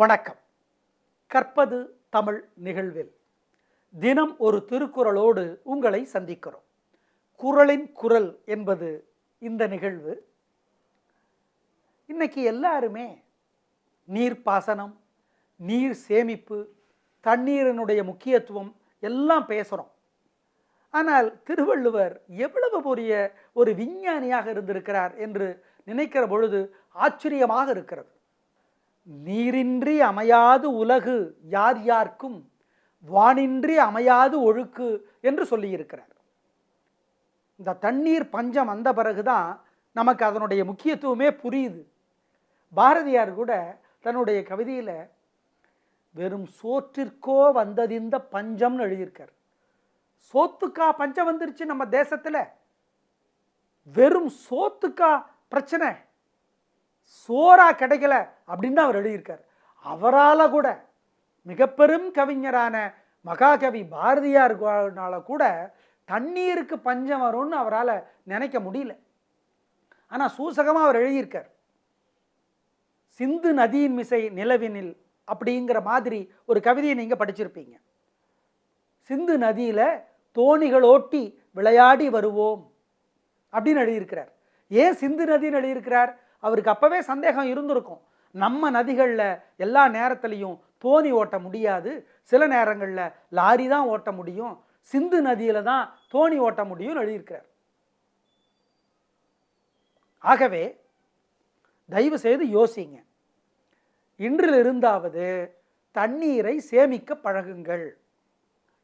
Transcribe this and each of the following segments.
வணக்கம். கற்பது தமிழ் நிகழ்வில். தினம் ஒரு திருக்குறளோடு உங்களை சந்திக்கிறோம். குறளின் குரல் என்பது இந்த நிகழ்வு. இன்னைக்கு எல்லாருமே நீர் பாசனம் நீர் சேமிப்பு தண்ணீரினுடைய முக்கியத்துவம் எல்லாம் பேசுகிறோம் ஆனால் திருவள்ளுவர் எவ்வளவு பெரிய ஒரு விஞ்ஞானியாக இருந்திருக்கிறார் என்று நினைக்கிற பொழுது ஆச்சரியமாக இருக்கிறது. நீரின்றி அமையாது உலகு யார் யார்க்கும் வானின்றி அமையாது ஒழுக்கு என்று சொல்லியிருக்கிறார். இந்த தண்ணீர் பஞ்சம் வந்த பிறகுதான் நமக்கு அதனுடைய முக்கியத்துவமே புரியுது. பாரதியார் கூட தன்னுடைய கவிதையில் வெறும் சோற்றிற்கோ வந்தது இந்த பஞ்சம்னு எழுதியிருக்கார். சோத்துக்கா பஞ்சம் வந்துருச்சு நம்ம தேசத்தில். வெறும் சோத்துக்கா பிரச்சனை சோறா கிடைக்கல அப்படின்னு அவர் எழுதியிருக்கார். அவரால் கூட மிகப்பெரும் கவிஞரான மகாகவி பாரதியார்னால கூட தண்ணீருக்கு பஞ்சம் வரும்னு அவரால் நினைக்க முடியல. ஆனால் சூசகமாக அவர் எழுதியிருக்கார். சிந்து நதியின் மிசை நிலவினில் அப்படிங்கிற மாதிரி ஒரு கவிதையை நீங்கள் படிச்சிருப்பீங்க. சிந்து நதியில் தோணிகளோட்டி விளையாடி வருவோம் அப்படின்னு எழுதியிருக்கிறார். ஏன் சிந்து நதின்னு எழுதியிருக்கிறார்? அவருக்கு அப்போவே சந்தேகம் இருந்திருக்கும். நம்ம நதிகளில் எல்லா நேரத்துலையும் தோணி ஓட்ட முடியாது. சில நேரங்களில் லாரி தான் ஓட்ட முடியும். சிந்து நதியில் தான் தோணி ஓட்ட முடியும்னு எழுதியிருக்கிறார். ஆகவே தயவு செய்து யோசிங்க. இன்றில் இருந்தாவது தண்ணீரை சேமிக்க பழகுங்கள்.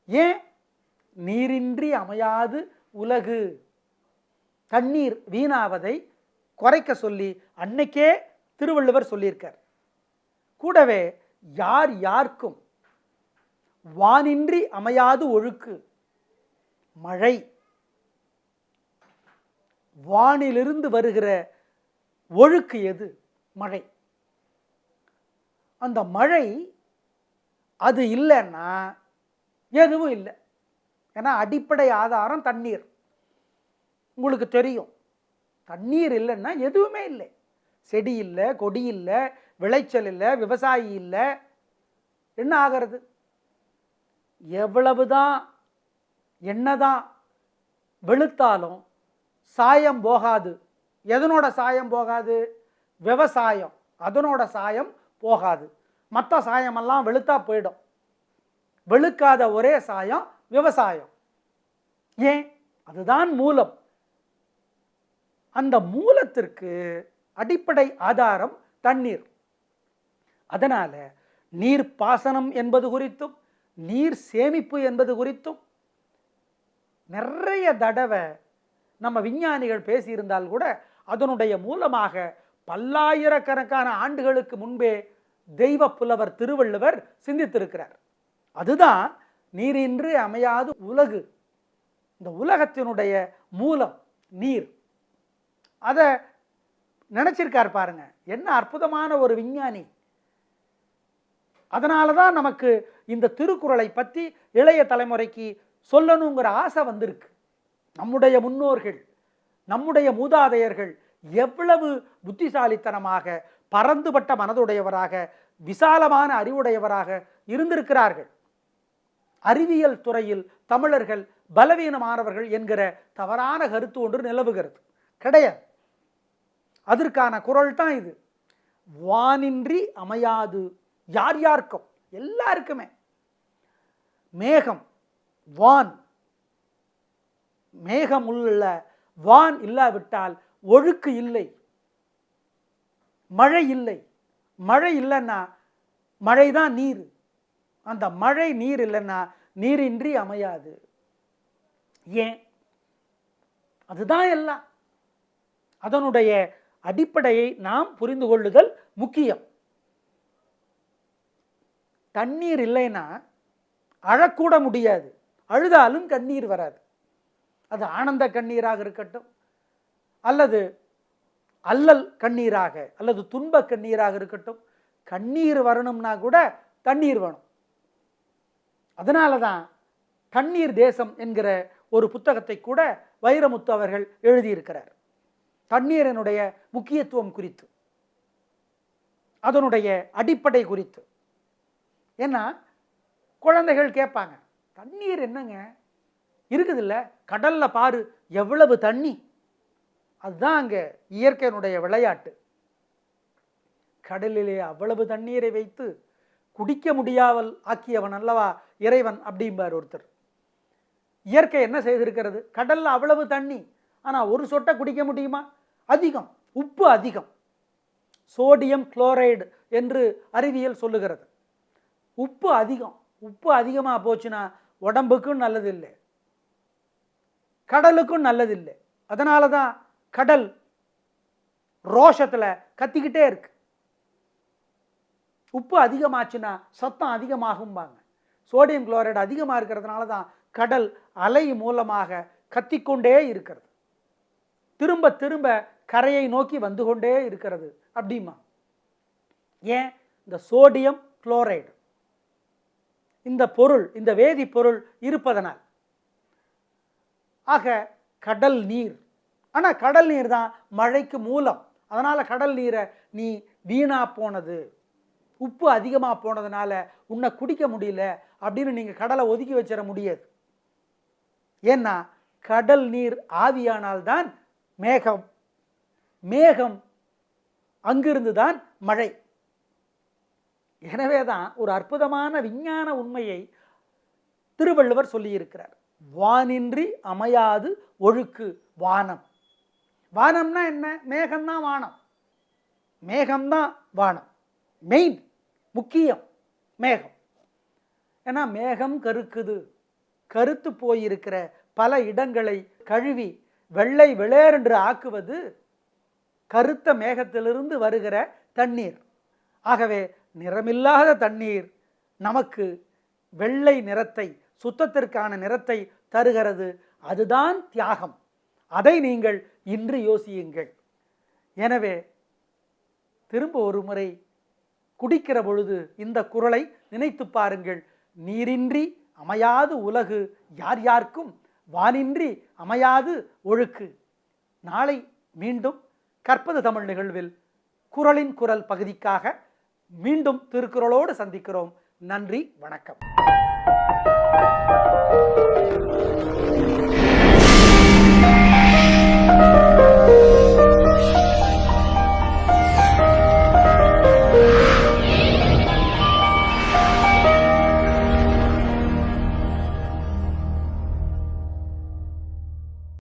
ஏன்? நீரின்றி அமையாது உலகு. தண்ணீர் வீணாவதை குறைக்க சொல்லி அன்னைக்கே திருவள்ளுவர் சொல்லியிருக்கார். கூடவே யார் யாருக்கும் வானின்றி அமையாது ஒழுக்கு மழை வானிலிருந்து வருகிற ஒழுக்கு எது? மழை. அந்த மழை அது இல்லைன்னா எதுவும் இல்லை. ஏன்னா அடிப்படை ஆதாரம் தண்ணீர். உங்களுக்கு தெரியும். தண்ணீர் இல்லைன்னா எதுவுமே இல்லை. செடி இல்லை கொடி இல்லை விளைச்சல் இல்லை விவசாயி இல்லை. என்ன ஆகிறது? எவ்வளவுதான் என்னதான் வெளுத்தாலும் சாயம் போகாது. எதனோட சாயம் போகாது? விவசாயம். அதனோட சாயம் போகாது. மற்ற சாயமெல்லாம் வெளுத்தா போயிடும். வெளுக்காத ஒரே சாயம் விவசாயம். ஏன்? அதுதான் மூலம். அந்த மூலத்திற்கு அடிப்படை ஆதாரம் தண்ணீர். அதனால் நீர் பாசனம் என்பது குறித்தும் நீர் சேமிப்பு என்பது குறித்தும் நிறைய தடவை நம்ம விஞ்ஞானிகள் பேசியிருந்தால் கூட அதனுடைய மூலமாக பல்லாயிரக்கணக்கான ஆண்டுகளுக்கு முன்பே தெய்வ புலவர் திருவள்ளுவர் சிந்தித்திருக்கிறார். அதுதான் நீரின்றி அமையாது உலகு. இந்த உலகத்தினுடைய மூலம் நீர். அதை நினச்சிருக்கார் பாருங்க. என்ன அற்புதமான ஒரு விஞ்ஞானி. அதனால தான் நமக்கு இந்த திருக்குறளை பற்றி இளைய தலைமுறைக்கு சொல்லணுங்கிற ஆசை வந்திருக்கு. நம்முடைய முன்னோர்கள் நம்முடைய மூதாதையர்கள் எவ்வளவு புத்திசாலித்தனமாக பரந்துபட்ட மனதுடையவராக விசாலமான அறிவுடையவராக இருந்திருக்கிறார்கள். அறிவியல் துறையில் தமிழர்கள் பலவீனமானவர்கள் என்கிற தவறான கருத்து ஒன்று நிலவுகிறது. கிடையாது. அதற்கான குரல் தான் இது. வானின்றி அமையாது. யார் யாருக்கும்? எல்லாருக்குமே. மேகம் வான். மேகம் உள்ள வான் இல்லாவிட்டால் ஒழுக்கு இல்லை. மழை இல்லை. மழை இல்லைன்னா மழை தான் நீர். அந்த மழை நீர் இல்லைன்னா நீரின்றி அமையாது. ஏன்? அதுதான் எல்லாம். அதனுடைய அடிப்படையை நாம் புரிந்து கொள்ளுதல் முக்கியம். தண்ணீர் இல்லைன்னா அழக்கூட முடியாது. அழுதாலும் கண்ணீர் வராது. அது ஆனந்த கண்ணீராக இருக்கட்டும் அல்லது அல்லல் கண்ணீராக அல்லது துன்ப கண்ணீராக இருக்கட்டும் கண்ணீர் வரணும்னா கூட தண்ணீர் வேணும். அதனால தான் தண்ணீர் தேசம் என்கிற ஒரு புத்தகத்தை கூட வைரமுத்து அவர்கள் எழுதியிருக்கிறார். தண்ணீரினுடைய முக்கியத்துவம் குறித்து அதனுடைய அடிப்படை குறித்து. ஏன்னா குழந்தைகள் கேட்பாங்க தண்ணீர் என்னங்க? இருக்குதுல்ல கடல்ல பாரு எவ்வளவு தண்ணி? அதுதான் அங்கே இயற்கையினுடைய விளையாட்டு. கடலிலே அவ்வளவு தண்ணீரை வைத்து குடிக்க முடியாமல் ஆக்கியவன் அல்லவா இறைவன் அப்படிம்பார் ஒருத்தர். இயற்கை என்ன செய்திருக்கிறது? கடலில் அவ்வளவு தண்ணி ஆனால் ஒரு சொட்டை குடிக்க முடியுமா? அதிகம் உப்பு அதிகம். சோடியம் குளோரைடு என்று அறிவியல் சொல்லுகிறது. உப்பு அதிகம் உப்பு அதிகமாக போச்சுன்னா உடம்புக்கும் நல்லதில்லை. கடலுக்கும் நல்லதில்லை. அதனால தான் கடல் ரோஷத்தில் கத்திக்கிட்டே இருக்கு. உப்பு அதிகமாச்சுன்னா சத்தம் அதிகமாகும்பாங்க. சோடியம் குளோரைடு அதிகமாக இருக்கிறதுனால தான் கடல் அலை மூலமாக கத்திக்கொண்டே இருக்கிறது. திரும்ப திரும்ப கரையை நோக்கி வந்து கொண்டே இருக்கிறது. அப்படிமா? ஏன்? இந்த சோடியம் குளோரைடு. இந்த பொருள் இந்த வேதிப்பொருள் இருப்பதனால். ஆக கடல் நீர். ஆனால் கடல் நீர் தான் மழைக்கு மூலம். அதனால் கடல் நீரை நீ வீணா போனது. உப்பு அதிகமாக போனதுனால உன்னை குடிக்க முடியல அப்படின்னு நீங்கள் கடலை ஒதுக்கி வச்சிட முடியாது. ஏன்னா கடல் நீர் ஆவியானால்தான் மேகம் மேகம் அங்கிருந்து தான் மழை. எனவே தான் ஒரு அற்புதமான விஞ்ஞான உண்மையை திருவள்ளுவர் சொல்லியிருக்கிறார். வானின்றி அமையாது ஒழுக்கு வானம். வானம்னா என்ன? மேகம்தான் வானம். மேகம்தான் வானம். மெயின் முக்கியம் மேகம். ஏன்னா மேகம் கருக்குது. கருத்து போயிருக்கிற பல இடங்களை கழுவி வெள்ளை வெளேரென்று ஆக்குவது கருத்த மேகத்திலிருந்து வருகிற தண்ணீர். ஆகவே நிறமில்லாத தண்ணீர் நமக்கு வெள்ளை நிறத்தை சுத்தத்திற்கான நிறத்தை தருகிறது. அதுதான் தியாகம். அதை நீங்கள் இன்று யோசியுங்கள். எனவே திரும்ப ஒரு முறை குடிக்கிற பொழுது இந்த குரலை நினைத்து பாருங்கள். நீரின்றி அமையாது உலகு யார் யார்க்கும் வானின்றி அமையாது ஒழுக்கு. நாளை மீண்டும் கற்பது தமிழ் நிகழ்வில் குரலின் குரல் பகுதிக்காக மீண்டும் திருக்குறளோடு சந்திக்கிறோம். நன்றி வணக்கம்.